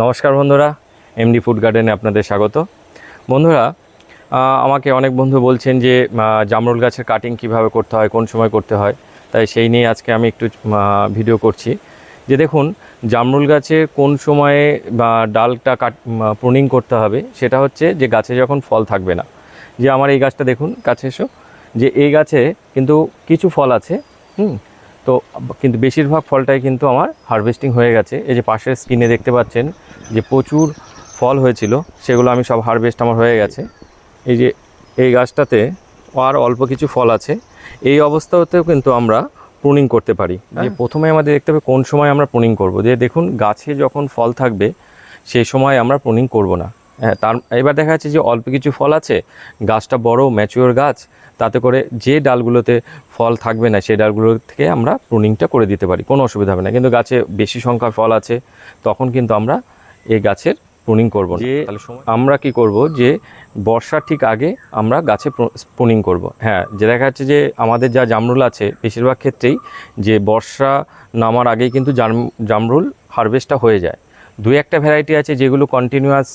নমস্কার বন্ধুরা MD food গার্ডেনে আপনাদের স্বাগত। বন্ধুরা আমাকে অনেক বন্ধু বলছেন যে জামরুল গাছের কাটিং কীভাবে করতে হয়, কোন সময় করতে হয়, তাই সেই নিয়ে আজকে আমি একটু ভিডিও করছি। যে দেখুন, জামরুল গাছে কোন সময়ে বা ডালটা কাট প্রুনিং করতে হবে, সেটা হচ্ছে যে গাছে যখন ফল থাকবে না। যে আমার এই গাছটা দেখুন, কাছে এসো। যে এই গাছে কিন্তু কিছু ফল আছে, হুম তো কিন্তু বেশিরভাগ ফলটাই কিন্তু আমার হারভেস্টিং হয়ে গেছে। এই যে পাশের স্কিনে দেখতে পাচ্ছেন যে প্রচুর ফল হয়েছিল সেগুলো আমি সব হারভেস্ট আমার হয়ে গেছে। এই যে এই গাছটাতে আর অল্প কিছু ফল আছে। এই অবস্থাতেও কিন্তু আমরা প্রুনিং করতে পারি। যে প্রথমে আমাদের দেখতে হবে কোন সময় আমরা প্রুনিং করব। যে দেখুন গাছে যখন ফল থাকবে সেই সময় আমরা প্রুনিং করব না। হ্যাঁ তার এবার দেখা যাচ্ছে যে অল্প কিছু ফল আছে গাছটা বড় ম্যাচিওর গাছ তাতে করে যে ডালগুলোতে ফল থাকবে না সেই ডালগুলো থেকে আমরা প্রুনিংটা করে দিতে পারি কোনো অসুবিধা হবে না। কিন্তু গাছে বেশি সংখ্যার ফল আছে তখন কিন্তু আমরা এই গাছের প্রুনিং করব যে আমরা কি করব যে বর্ষার ঠিক আগে আমরা গাছে প্রুনিং করব। হ্যাঁ যে দেখা যাচ্ছে যে আমাদের যা জামরুল আছে বেশিরভাগ ক্ষেত্রেই যে বর্ষা নামার আগেই কিন্তু জাম- জামরুল হারভেস্টটা হয়ে যায়। দুই একটা ভ্যারাইটি আছে যেগুলো কন্টিনিউয়াস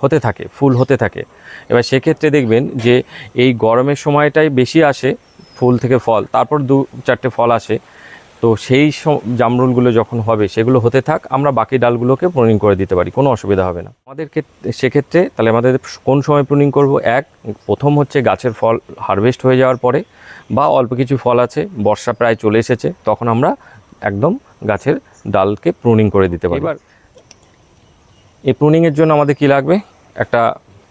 হতে থাকে, ফুল হতে থাকে। এবার সেক্ষেত্রে দেখবেন যে এই গরমের সময়টাই বেশি আসে ফুল থেকে ফল, তারপর দু, চারটে ফল আসে। তো সেই জামরুলগুলো যখন হবে সেগুলো হতে থাক, আমরা বাকি ডালগুলোকে প্রুনিং করে দিতে পারি, কোনো অসুবিধা হবে না। আমাদের ক্ষেত্রে সেক্ষেত্রে তাহলে আমাদের কোন সময় প্রুনিং করব? এক, প্রথম হচ্ছে গাছের ফল হারভেস্ট হয়ে যাওয়ার পরে বা অল্প কিছু ফল আছে, বর্ষা প্রায় চলে এসেছে, তখন আমরা একদম গাছের ডালকে প্রুনিং করে দিতে পারি এবার এই প্রুনিংয়ের জন্য আমাদের কি লাগবে? একটা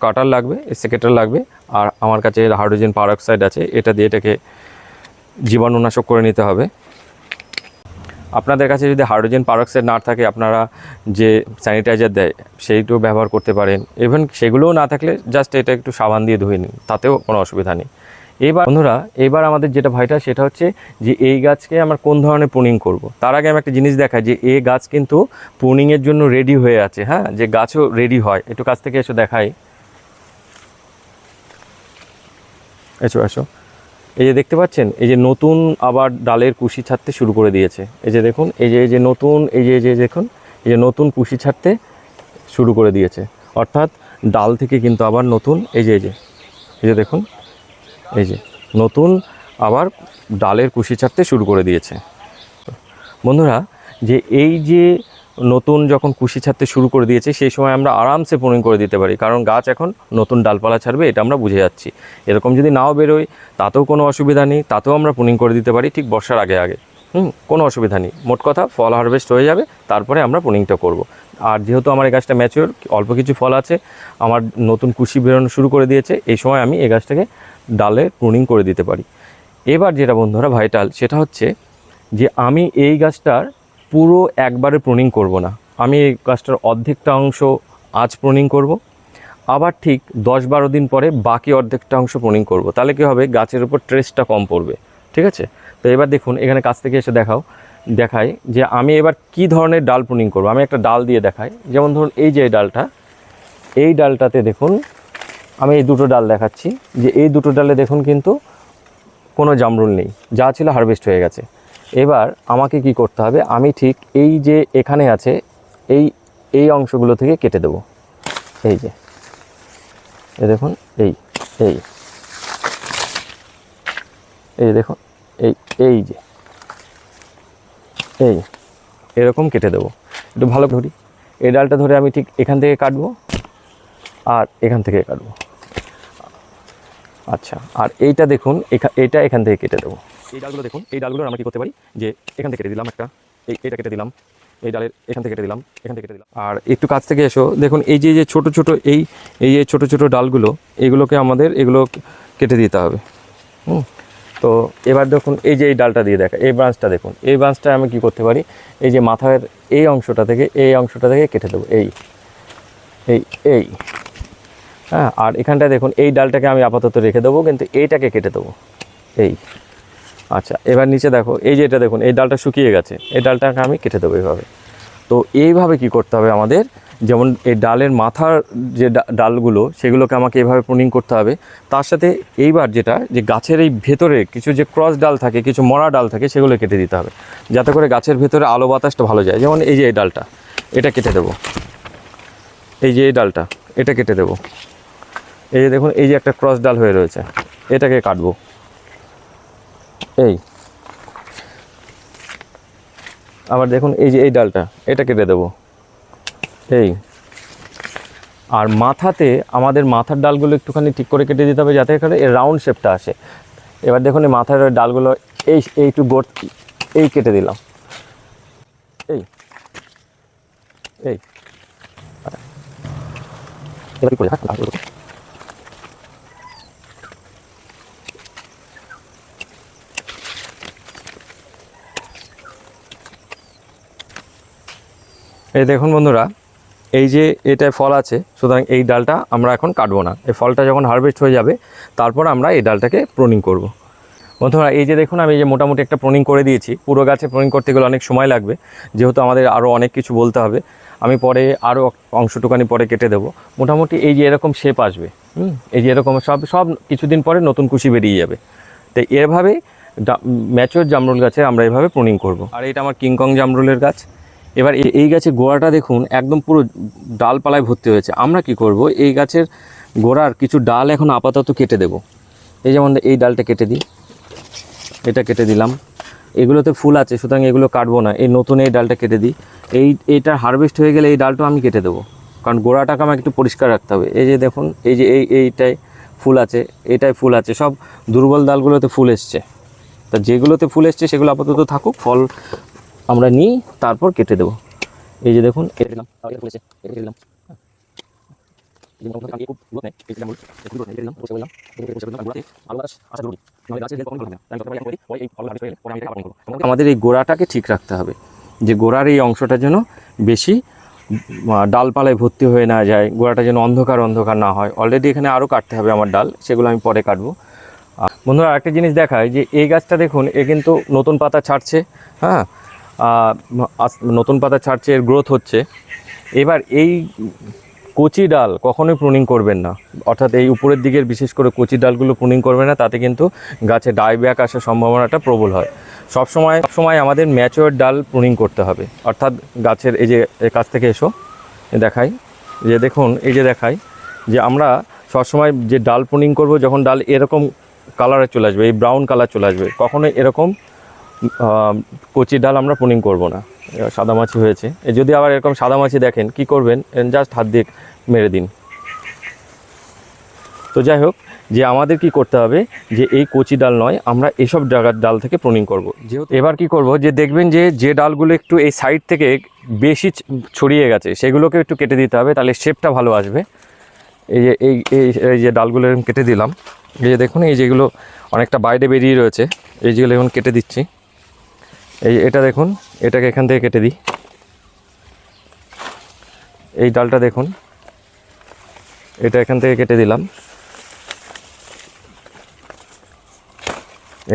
কাটার লাগবে সেকেটার লাগবে, আর আমার কাছে হাইড্রোজেন পারঅক্সাইড আছে, এটা দিয়ে এটাকে জীবাণুনাশক করে নিতে হবে। আপনাদের কাছে যদি হাইড্রোজেন পারঅক্সাইড না থাকে, আপনারা যে স্যানিটাইজার দেয়, সেইটাও ব্যবহার করতে পারেন। ইভেন সেগুলোও না থাকলে জাস্ট এটা একটু সাবান দিয়ে ধুয়ে নিন, তাতেও কোনো অসুবিধা নেই। এবার বন্ধুরা, এবার আমাদের যেটা ভাইটা সেটা হচ্ছে যে এই গাছকে আমরা কোন ধরনের প্রুনিং করব। তার আগে আমি একটা জিনিস দেখাই যে এই গাছ কিন্তু প্রুনিংয়ের জন্য রেডি হয়ে আছে হ্যাঁ? যে গাছও রেডি হয়। একটু কাছ থেকে এসো, দেখাই। এসো এসো। এই যে দেখতে পাচ্ছেন, এই যে নতুন আবার ডালের কুশি ছাড়তে শুরু করে দিয়েছে। এই যে দেখুন, এই যে এই যে নতুন এই যে এই যে দেখুন, এই যে নতুন কুশি ছাড়তে শুরু করে দিয়েছে। অর্থাৎ ডাল থেকে কিন্তু আবার নতুন, এই যে এই যে এই যে দেখুন এই যে, নতুন আবার ডালের কুশি ছাড়তে শুরু করে দিয়েছে। বন্ধুরা, যে এই যে নতুন যখন কুশি ছাড়তে শুরু করে দিয়েছে, সেই সময় আমরা আরামসে প্রুনিং করে দিতে পারি। কারণ গাছ এখন নতুন ডালপালা ছাড়বে, এটা আমরা বুঝে যাচ্ছি। এরকম যদি নাও বেরোয়, তাতেও কোনো অসুবিধা নেই, তাতেও আমরা প্রুনিং করে দিতে পারি ঠিক বর্ষার আগে আগে। হুম, কোনো অসুবিধা নেই। মোট কথা, ফল হারভেস্ট হয়ে যাবে, তারপরে আমরা প্রুনিংটা করব। আর যেহেতু আমার এই গাছটা ম্যাচিওর অল্প কিছু ফল আছে, আমার নতুন কুশি বেরোনো শুরু করে দিয়েছে, এই সময় আমি এই গাছটাকে ডালে প্রুনিং করে দিতে পারি। এবার যেটা বন্ধুরা ভাইটাল সেটা হচ্ছে যে আমি এই গাছটার পুরো একবারে প্রুনিং করব না। আমি এই গাছটার অর্ধেকটা অংশ আজ প্রুনিং করব, আবার ঠিক দশ বারো দিন পরে বাকি অর্ধেকটা অংশ প্রুনিং করব। তাহলে কী হবে? গাছের উপর ট্রেসটা কম পড়বে। ঠিক আছে? তো এবার দেখুন, এখানে কাছ থেকে এসে দেখাও। দেখাই যে আমি এবার কি ধরনের ডাল প্রুনিং করব। আমি একটা ডাল দিয়ে দেখাই। যেমন ধরুন এই যে ডালটা, এই ডালটাতে দেখুন, আমি এই দুটো ডাল দেখাচ্ছি। যে এই দুটো ডালে দেখুন কিন্তু কোনো জামরুল নেই, যা ছিল হারভেস্ট হয়ে গেছে। এবার আমাকে কি করতে হবে, আমি ঠিক এই যে এখানে আছে, এই এই অংশগুলো থেকে কেটে দেব। এই যে, এই দেখুন, এই এই এই দেখুন, এই এই যে। এই, এরকম কেটে দেবো। একটু ভালো ধরি। এই ডালটা ধরে আমি ঠিক এখান থেকে কাটবো আর এখান থেকে কাটবো। আচ্ছা আর এইটা দেখুন এইটা এখান থেকে কেটে দেবো। এই ডালগুলো দেখুন, এই ডালগুলো আমরা কি করতে পারি? যে এখান থেকে কেটে দিলাম একটা, এই এটা কেটে দিলাম, এই ডালের এখান থেকে কেটে দিলাম, এখান থেকে কেটে দিলাম। আর একটু কাছ থেকে এসো, দেখুন এই যে যে ছোটো ছোটো এই এই যে ছোটো ছোটো ডালগুলো, এগুলোকে আমাদের এগুলো কেটে দিতে হবে। হুম। তো এবার দেখুন, এই যে এই ডালটা দিয়ে দেখা, এই ব্রাঞ্চটা দেখুন, এই ব্রাঞ্চটা আমি কি করতে পারি? এই যে মাথার এই অংশটা থেকে, এই অংশটা থেকে কেটে দেবো, এই এই এই হ্যাঁ আর এখানটায় দেখুন, এই ডালটাকে আমি আপাতত রেখে দেবো, কিন্তু এইটাকে কেটে দেবো, এই আচ্ছা এবার নিচে দেখো, এই যে এটা দেখুন, এই ডালটা শুকিয়ে গেছে, এই ডালটাকে আমি কেটে দেবো এইভাবে। তো এইভাবে কি করতে হবে আমাদের? যেমন এই ডালের মাথার যে ডালগুলো, সেগুলোকে আমাকে এভাবে প্রুনিং করতে হবে। তার সাথে এইবার যেটা, যে গাছের এই ভেতরে কিছু যে ক্রস ডাল থাকে, কিছু মরা ডাল থাকে, সেগুলো কেটে দিতে হবে। যাতে করে গাছের ভেতরে আলো বাতাসটা ভালো যায়। যেমন এই যে এই ডালটা, এটা কেটে দেবো। এই যে এই ডালটা, এটা কেটে দেবো। এই যে দেখুন, এই যে একটা ক্রস ডাল হয়ে রয়েছে, এটাকে কাটবো। এই। আবার দেখুন, এই যে এই ডালটা, এটা কেটে দেবো। এই। আর মাথাতে আমাদের মাথার ডালগুলো একটুখানি ঠিক করে কেটে দিতে হবে যাতে এখানে এর রাউন্ড শেপটা আসে। এবার দেখুন এই মাথার ডালগুলো এই, এইটু গোট এই কেটে দিলাম। এই। এই। এই দেখুন বন্ধুরা এই যে এটায় ফল আছে, সুতরাং এই ডালটা আমরা এখন কাটবো না। এই ফলটা যখন হারভেস্ট হয়ে যাবে, তারপর আমরা এই ডালটাকে প্রুনিং করব। বন্ধুরা, এই যে দেখুন, আমি এই যে মোটামুটি একটা প্রুনিং করে দিয়েছি। পুরো গাছে প্রুনিং করতে গেলে অনেক সময় লাগবে। যেহেতু আমাদের আরও অনেক কিছু বলতে হবে, আমি পরে আরও অংশটুকানি পরে কেটে দেবো। মোটামুটি এই যে এরকম শেপ আসবে, হুম? এই যে এরকম সব সব কিছুদিন পরে নতুন কুশি বেরিয়ে যাবে। তো এভাবে ম্যাচুর জামরুল গাছে আমরা এভাবে প্রুনিং করব। আর এটা আমার কিংকং জামরুলের গাছ। এবার এই গাছের গোড়াটা দেখুন, একদম পুরো ডালপালায় ভর্তি হয়েছে। আমরা কি করব? এই গাছের গোড়ার কিছু ডাল এখন আপাতত কেটে দেব। এই যেমন এই ডালটা কেটে দিই। এটা কেটে দিলাম। এগুলোতে ফুল আছে, সুতরাং এগুলো কাটবো না। এই নতুন এই ডালটা কেটে দিই। এই, এইটা হারভেস্ট হয়ে গেলে এই ডালটা আমি কেটে দেবো। কারণ গোড়াটাকে আমাকে একটু পরিষ্কার রাখতে হবে। এই যে দেখুন, এই যে এই, এইটায় ফুল আছে এইটায় ফুল আছে। সব দুর্বল ডালগুলোতে ফুল এসছে। তা যেগুলোতে ফুল এসছে, সেগুলো আপাতত থাকুক, ফল আমরা নিই, তারপর কেটে দেবো। এই যে দেখুন, কেটে। আমাদের এই গোড়াটাকে ঠিক রাখতে হবে, যে গোড়ার এই অংশটা যেন বেশি ডালপালায় ভর্তি হয়ে না যায়, গোড়াটা যেন অন্ধকার অন্ধকার না হয়। অলরেডি এখানে আরও কাটতে হবে আমার ডাল, সেগুলো আমি পরে কাটবো। বন্ধুরা একটা জিনিস দেখায় যে এই গাছটা দেখুন, এ কিন্তু নতুন পাতা ছাড়ছে হ্যাঁ? নতুন পাতা ছাড়ছে, এর গ্রোথ হচ্ছে। এবার এই কচি ডাল কখনোই প্রুনিং করবেন না। অর্থাৎ এই উপরের দিকের বিশেষ করে কচি ডালগুলো প্রুনিং করবেন না, তাতে কিন্তু গাছে ডাইব্যাক আসার সম্ভাবনাটা প্রবল হয়। সব সময় সব সময় আমাদের ম্যাচিওর ডাল প্রুনিং করতে হবে। অর্থাৎ গাছের এই যে কাছ থেকে এসো দেখাই। যে দেখুন, এই যে দেখাই, যে আমরা সবসময় যে ডাল প্রুনিং করব, যখন ডাল এরকম কালারে চলে আসবে, এই ব্রাউন কালার চলে আসবে, কখনোই এরকম আহ, কচি ডাল আমরা প্রুনিং করব না। এবার সাদামাছি হয়েছে। এ যদি আবার এরকম সাদা মাছি দেখেন কি করবেন? জাস্ট হাত দিয়ে মেরে দিন। তো যাই হোক যে আমাদের কি করতে হবে যে এই কচি ডাল নয় আমরা এসব জায়গার ডাল থেকে প্রুনিং করব। যেহেতু এবার কি করব যে দেখবেন যে যে ডালগুলো একটু এই সাইড থেকে বেশি ছড়িয়ে গেছে সেগুলোকে একটু কেটে দিতে হবে তাহলে শেপটা ভালো আসবে। এই যে এই এই এই যে ডালগুলো কেটে দিলাম। এই যে দেখুন এই যেগুলো অনেকটা বাইরে বেরিয়ে রয়েছে এই যেগুলো এখন কেটে দিচ্ছি। এই এটা দেখুন, এটাকে এখান থেকে কেটে দিই। এই ডালটা দেখুন, এটা এখান থেকে কেটে দিলাম।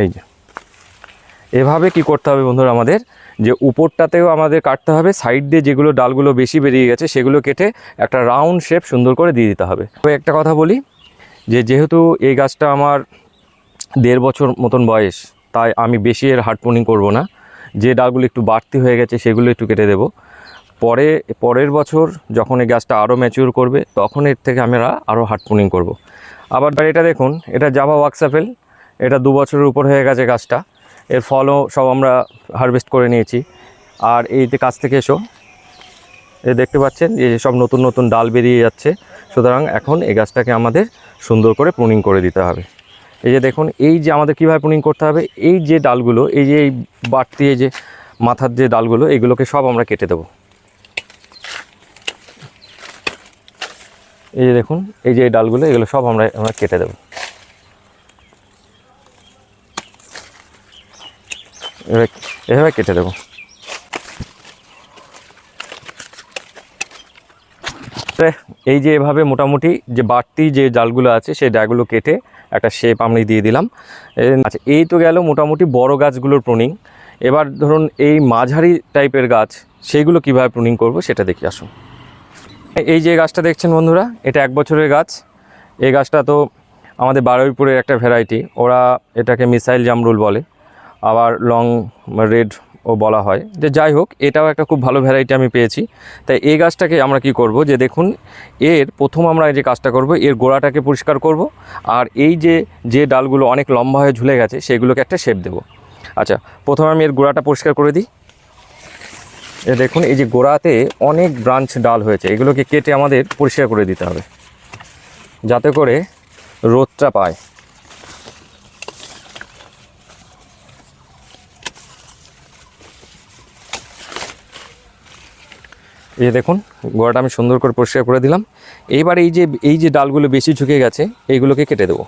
এই যে। এভাবে কি করতে হবে বন্ধুরা আমাদের? যে উপরটাতেও আমাদের কাটতে হবে, সাইড দিয়ে যেগুলো ডালগুলো বেশি বেরিয়ে গেছে, সেগুলো কেটে একটা রাউন্ড শেপ সুন্দর করে দিয়ে দিতে হবে। তবে একটা কথা বলি, যে যেহেতু এই গাছটা আমার দেড় বছর মতন বয়স, তাই আমি বেশি এর হার্ড পোনিং করব না। যে ডালগুলো একটু বাড়তি হয়ে গেছে সেগুলো একটু কেটে দেবো। পরে, পরের বছর যখন এই গাছটা আরও ম্যাচিওর করবে, তখন এর থেকে আমরা আরও হার্ড পোনিং করব। আবার এটা দেখুন, এটা জাভা ওয়াক্সাপেল এটা দু বছরের উপর হয়ে গেছে গাছটা। এর ফলও সব আমরা হারভেস্ট করে নিয়েছি। আর এইতে কাছ থেকে এসো, এ দেখতে পাচ্ছেন যে সব নতুন নতুন ডাল বেরিয়ে যাচ্ছে। সুতরাং এখন এই গাছটাকে আমাদের সুন্দর করে প্রুনিং করে দিতে হবে। এই যে দেখুন, এই যে আমাদের কীভাবে প্রুনিং করতে হবে, এই যে ডালগুলো, এই যে এই বাড়তি এই যে মাথার যে ডালগুলো এইগুলোকে সব আমরা কেটে দেবো। এই যে দেখুন, এই যে এই ডালগুলো, এগুলো সব আমরা আমরা কেটে দেবো। এভাবে কেটে দেবো। এই যে এভাবে মোটামুটি যে বাড়তি যে ডালগুলো আছে, সেই ডালগুলো কেটে একটা শেপ আমি দিয়ে দিলাম। আচ্ছা এই তো গেল মোটামুটি বড় গাছগুলোর প্রুনিং এবার ধরুন এই মাঝারি টাইপের গাছ, সেইগুলো কীভাবে প্রুনিং করব সেটা দেখি, আসুন। এই যে গাছটা দেখছেন বন্ধুরা, এটা এক বছরের গাছ। এই গাছটা তো আমাদের বারুইপুরের একটা ভ্যারাইটি ওরা এটাকে মিসাইল জামরুল বলে। আবার লং রেড ও বলা হয়। যে যাই হোক, এটাও একটা খুব ভালো ভ্যারাইটি আমি পেয়েছি। তাই এই গাছটাকে আমরা কি করব? যে দেখুন, এর প্রথম আমরা যে কাজটা করব, এর গোড়াটাকে পরিষ্কার করব, আর এই যে যে ডালগুলো অনেক লম্বা হয়ে ঝুলে গেছে, সেগুলোকে একটা শেপ দেবো। আচ্ছা প্রথমে আমি এর গোড়াটা পরিষ্কার করে দিই। এ দেখুন, এই যে গোড়াতে অনেক ব্রাঞ্চ ডাল হয়েছে, এগুলোকে কেটে আমাদের পরিষ্কার করে দিতে হবে। যাতে করে রোদটা পায়। এই যে দেখুন, গোড়াটা আমি সুন্দর করে পরিষ্কার করে দিলাম। এইবার এই যে এই যে ডালগুলো বেশি ঝুঁকে গেছে, এইগুলোকে কেটে দেবো।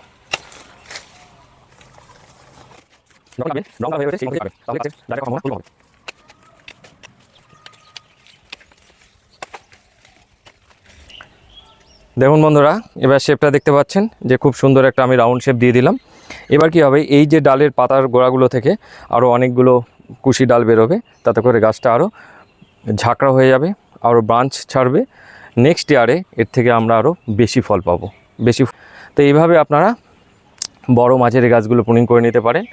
দেখুন বন্ধুরা, এবার শেপটা দেখতে পাচ্ছেন যে খুব সুন্দর একটা আমি রাউন্ড শেপ দিয়ে দিলাম। এবার কি হবে, এই যে ডালের পাতার গোড়াগুলো থেকে আরও অনেকগুলো কুশি ডাল বেরোবে, তাতে করে গাছটা আরও ঝাঁকড়া হয়ে যাবে। আরও ব্রাঞ্চ ছাড়বে নেক্সট ইয়ারে এর থেকে আমরা আরও বেশি ফল পাবো, বেশি তো এইভাবে আপনারা বড় মাঝের গাছগুলো প্রুনিং করে নিতে পারেন।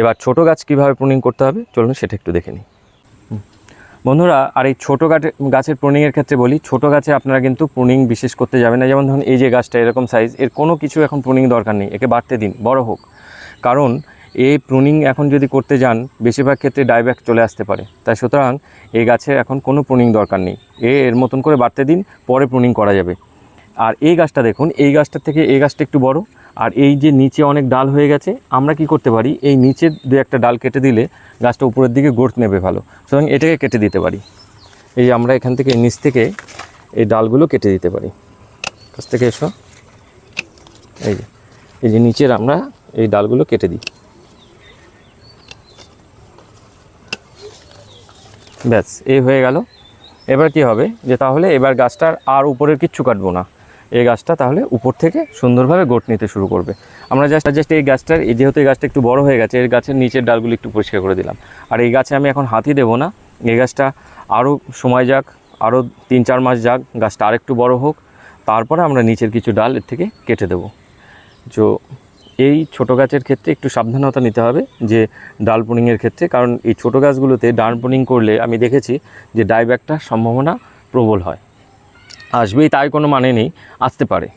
এবার ছোট গাছ কীভাবে প্রুনিং করতে হবে, চলুন সেটা একটু দেখে নিই। বন্ধুরা, আর এই ছোটো গাছের গাছের প্রুনিংয়ের ক্ষেত্রে বলি, ছোট গাছে আপনারা কিন্তু প্রুনিং বিশেষ করতে যাবেন না। যেমন ধরুন, এই যে গাছটা এরকম সাইজ এর কোনো কিছু এখন প্রুনিং দরকার নেই, একে বাড়তে দিন, বড় হোক। কারণ এই প্রুনিং এখন যদি করতে যান, বেশিরভাগ ক্ষেত্রে ডাইব্যাক চলে আসতে পারে। তাই সুতরাং এই গাছের এখন কোনো প্রুনিং দরকার নেই। এ এর মতন করে বাড়তে দিন, পরে প্রুনিং করা যাবে। আর এই গাছটা দেখুন, এই গাছটার থেকে এই গাছটা একটু বড়। আর এই যে নিচে অনেক ডাল হয়ে গেছে, আমরা কি করতে পারি? এই নিচের দু একটা ডাল কেটে দিলে গাছটা উপরের দিকে গোড় নেবে ভালো। সুতরাং এটাকে কেটে দিতে পারি। এই আমরা এখান থেকে নিচ থেকে এই ডালগুলো কেটে দিতে পারি। কাছ থেকে এসো। এই যে এই যে নিচের আমরা এই ডালগুলো কেটে দিই। ব্যাস, এই হয়ে গেল। এবার কি হবে? যে তাহলে এবার গাছটার আর উপরের কিচ্ছু কাটবো না। এই গাছটা তাহলে উপর থেকে সুন্দরভাবে গোট নিতে শুরু করবে। আমরা জাস্ট জাস্ট এই গাছটার, এই যেহেতু এই গাছটা একটু বড় হয়ে গেছে, এর গাছের নিচের ডালগুলো একটু পরিষ্কার করে দিলাম। আর এই গাছে আমি এখন হাতি দেবো না। এই গাছটা আরও সময় যাক, আরও তিন চার মাস যাক, গাছটা আরেকটু বড় হোক। তারপরে আমরা নিচের কিছু ডাল এর থেকে কেটে দেবো। তো এই ছোট গাছের ক্ষেত্রে একটু সাবধানতা নিতে হবে যে ডাল পুনিংয়ের ক্ষেত্রে, কারণ এই ছোট গাছগুলোতে ডাল পুনিং করলে আমি দেখেছি যে ডাইব্যাকটার সম্ভাবনা প্রবল হয়। আসবেই তাই কোনো মানে নেই, আসতে পারে।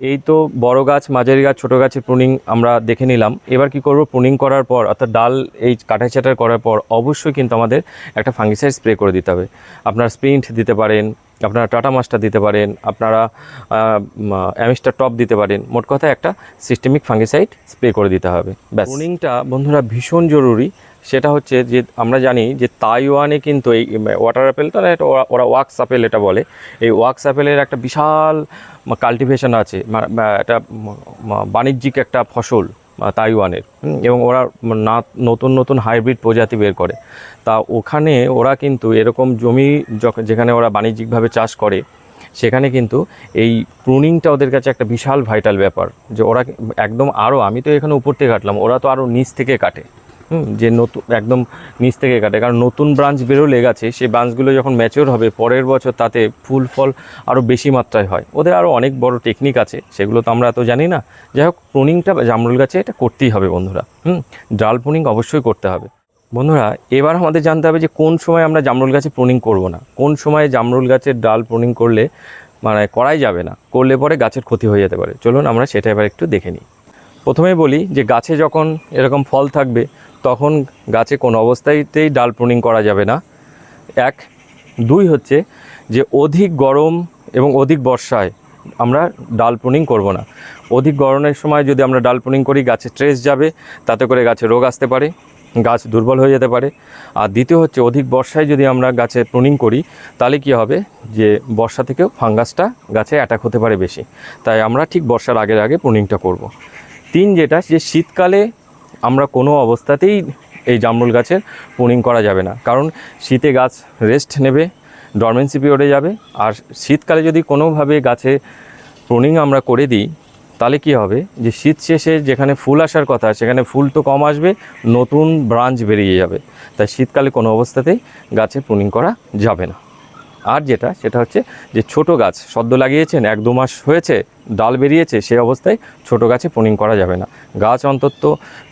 এই তো বড় গাছ, মাঝারি গাছ, ছোটো গাছের প্রুনিং আমরা দেখে নিলাম। এবার কি করব? প্রুনিং করার পর, অর্থাৎ ডাল এই কাটাই ছাটাই করার পর, অবশ্যই কিন্তু আমাদের একটা ফাঙ্গিসাইড স্প্রে করে দিতে হবে। আপনার স্প্রিন্ট দিতে পারেন আপনারা টাটা মাস্টার দিতে পারেন, আপনারা অ্যামিস্টার টপ দিতে পারেন। মোট কথা একটা সিস্টেমিক ফাঙ্গিসাইড স্প্রে করে দিতে হবে, ব্যাস। বন্ধুরা, ভীষণ জরুরি। সেটা হচ্ছে যে, আমরা জানি যে তাইওয়ানে কিন্তু এই ওয়াটার অ্যাপেলটা এটা ওরা- ওয়াক্স আপেল এটা বলে। এই ওয়াক্স আপেলের একটা বিশাল কাল্টিভেশন আছে একটা ম- ম- বাণিজ্যিক একটা ফসল। তাইওয়ানের। এবং ওরা না, নতুন নতুন হাইব্রিড প্রজাতি বের করে। তা ওখানে ওরা কিন্তু এরকম জমি যখ- যেখানে ওরা বাণিজ্যিকভাবে চাষ করে, সেখানে কিন্তু এই প্রুনিংটা ওদের কাছে একটা বিশাল ভাইটাল ব্যাপার। যে ওরা একদম আরও আমি তো এখানে উপর থেকে কাটলাম, ওরা তো আরও নিচ থেকে কাটে। যে নতুন একদম নিচ থেকে কাটে। কারণ নতুন ব্রাঞ্চ বেরোলে গাছে, সেই ব্রাঞ্চগুলো যখন ম্যাচিওর হবে, পরের বছর তাতে ফুল ফল আরও বেশি মাত্রায় হয়। ওদের আরও অনেক বড় টেকনিক আছে, সেগুলো তো আমরা এত জানি না। যাই হোক প্রুনিংটা জামরুল গাছে এটা করতেই হবে বন্ধুরা। হুম, ডাল প্রুনিং অবশ্যই করতে হবে। বন্ধুরা, এবার আমাদের জানতে হবে যে কোন সময় আমরা জামরুল গাছে প্রুনিং করব না। কোন সময় জামরুল গাছের ডাল প্রুনিং করলে মানে করাই যাবে না। করলে পরে গাছের ক্ষতি হয়ে যেতে পারে। চলুন আমরা সেটা এবার একটু দেখে নিই। প্রথমেই বলি যে গাছে যখন এরকম ফল থাকবে তখন গাছে কোনো অবস্থাতেই ডাল প্রুনিং করা যাবে না। এক। দুই হচ্ছে যে অধিক গরম এবং অধিক বর্ষায় আমরা ডাল প্রুনিং করব না। অধিক গরমের সময় যদি আমরা ডাল প্রুনিং করি, গাছে স্ট্রেস যাবে, তাতে করে গাছে রোগ আসতে পারে, গাছ দুর্বল হয়ে যেতে পারে। আর দ্বিতীয় হচ্ছে অধিক বর্ষায় যদি আমরা গাছে প্রুনিং করি, তাহলে কি হবে? যে বর্ষা থেকেও ফাঙ্গাসটা গাছে অ্যাটাক হতে পারে বেশি। তাই আমরা ঠিক বর্ষার আগের আগে প্রুনিংটা করব। তিন যেটা, যে শীতকালে আমরা কোনো অবস্থাতেই এই জামরুল গাছের পুনিং করা যাবে না। কারণ শীতে গাছ রেস্ট নেবে ডরমেন্সি পিরিয়ডে যাবে, আর শীতকালে যদি কোনোভাবে গাছে প্রুনিং আমরা করে দিই, তাহলে কি হবে? যে শীত শেষে যেখানে ফুল আসার কথা, সেখানে ফুল তো কম আসবে, নতুন ব্রাঞ্চ বেরিয়ে যাবে। তাই শীতকালে কোনো অবস্থাতেই গাছে প্রুনিং করা যাবে না। আর যেটা, সেটা হচ্ছে যে ছোট গাছ সদ্য লাগিয়েছেন, এক দু মাস হয়েছে, ডাল বেরিয়েছে সেই অবস্থায় ছোট গাছে প্রুনিং করা যাবে না। গাছ অন্তত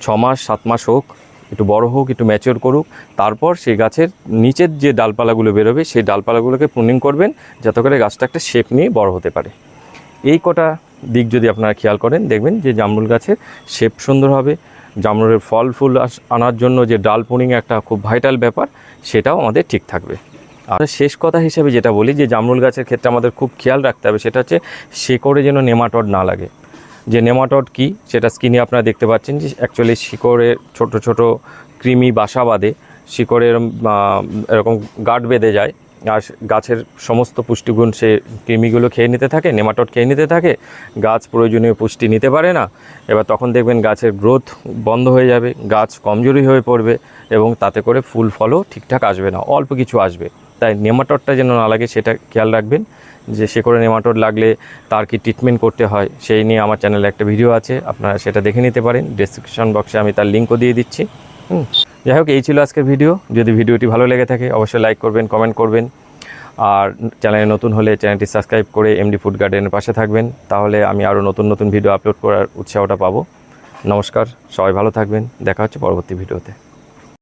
ছ মাস, সাত মাস হোক, একটু বড় হোক, একটু ম্যাচিওর করুক, তারপর সেই গাছের নিচের যে ডালপালাগুলো বেরোবে, সেই ডালপালাগুলোকে প্রুনিং করবেন, যাতে করে গাছটা একটা শেপ নিয়ে বড় হতে পারে। এই কটা দিক যদি আপনারা খেয়াল করেন, দেখবেন যে জামরুল গাছের শেপ সুন্দর হবে। জামরুলের ফল ফুল আনার জন্য যে ডাল পুনিং একটা খুব ভাইটাল ব্যাপার, সেটাও আমাদের ঠিক থাকবে। আর শেষ কথা হিসেবে যেটা বলি, যে জামরুল গাছের ক্ষেত্রে আমাদের খুব খেয়াল রাখতে হবে, সেটা হচ্ছে শেকড়ে যেন নেমাটড না লাগে। যে নেমাটড কি, সেটা স্কিনে আপনারা দেখতে পাচ্ছেন যে অ্যাকচুয়ালি শিকড়ে ছোট ছোট কৃমি বাসা বাঁধে শিকড়ে এরম এরকম গাঁট বেঁধে যায়, আর গাছের সমস্ত পুষ্টিগুণ সে কৃমিগুলো খেয়ে নিতে থাকে, নেমাটড খেয়ে নিতে থাকে, গাছ প্রয়োজনীয় পুষ্টি নিতে পারে না। এবার তখন দেখবেন গাছের গ্রোথ বন্ধ হয়ে যাবে, গাছ কমজোরি হয়ে পড়বে, এবং তাতে করে ফুল ফলও ঠিকঠাক আসবে না, অল্প কিছু আসবে। তাই নেমাটডটা যেন না লাগে, সেটা খেয়াল রাখবেন। যে শেকড়ে নেমাটোড লাগলে তার কি ট্রিটমেন্ট করতে হয়, সেই নিয়ে আমার চ্যানেলে একটা ভিডিও আছে, আপনারা সেটা দেখে নিতে পারেন। ডিসক্রিপশন বক্সে আমি তার লিঙ্কও দিয়ে দিচ্ছি। হুম, যাই হোক, এই ছিল আজকের ভিডিও যদি ভিডিওটি ভালো লেগে থাকে, অবশ্যই লাইক করবেন কমেন্ট করবেন। আর চ্যানেলে নতুন হলে চ্যানেলটি সাবস্ক্রাইব করে এমডি ফুড গার্ডেনের পাশে থাকবেন। তাহলে আমি আরও নতুন নতুন ভিডিও আপলোড করার উৎসাহটা পাবো। নমস্কার, সবাই ভালো থাকবেন। দেখা হচ্ছে পরবর্তী ভিডিওতে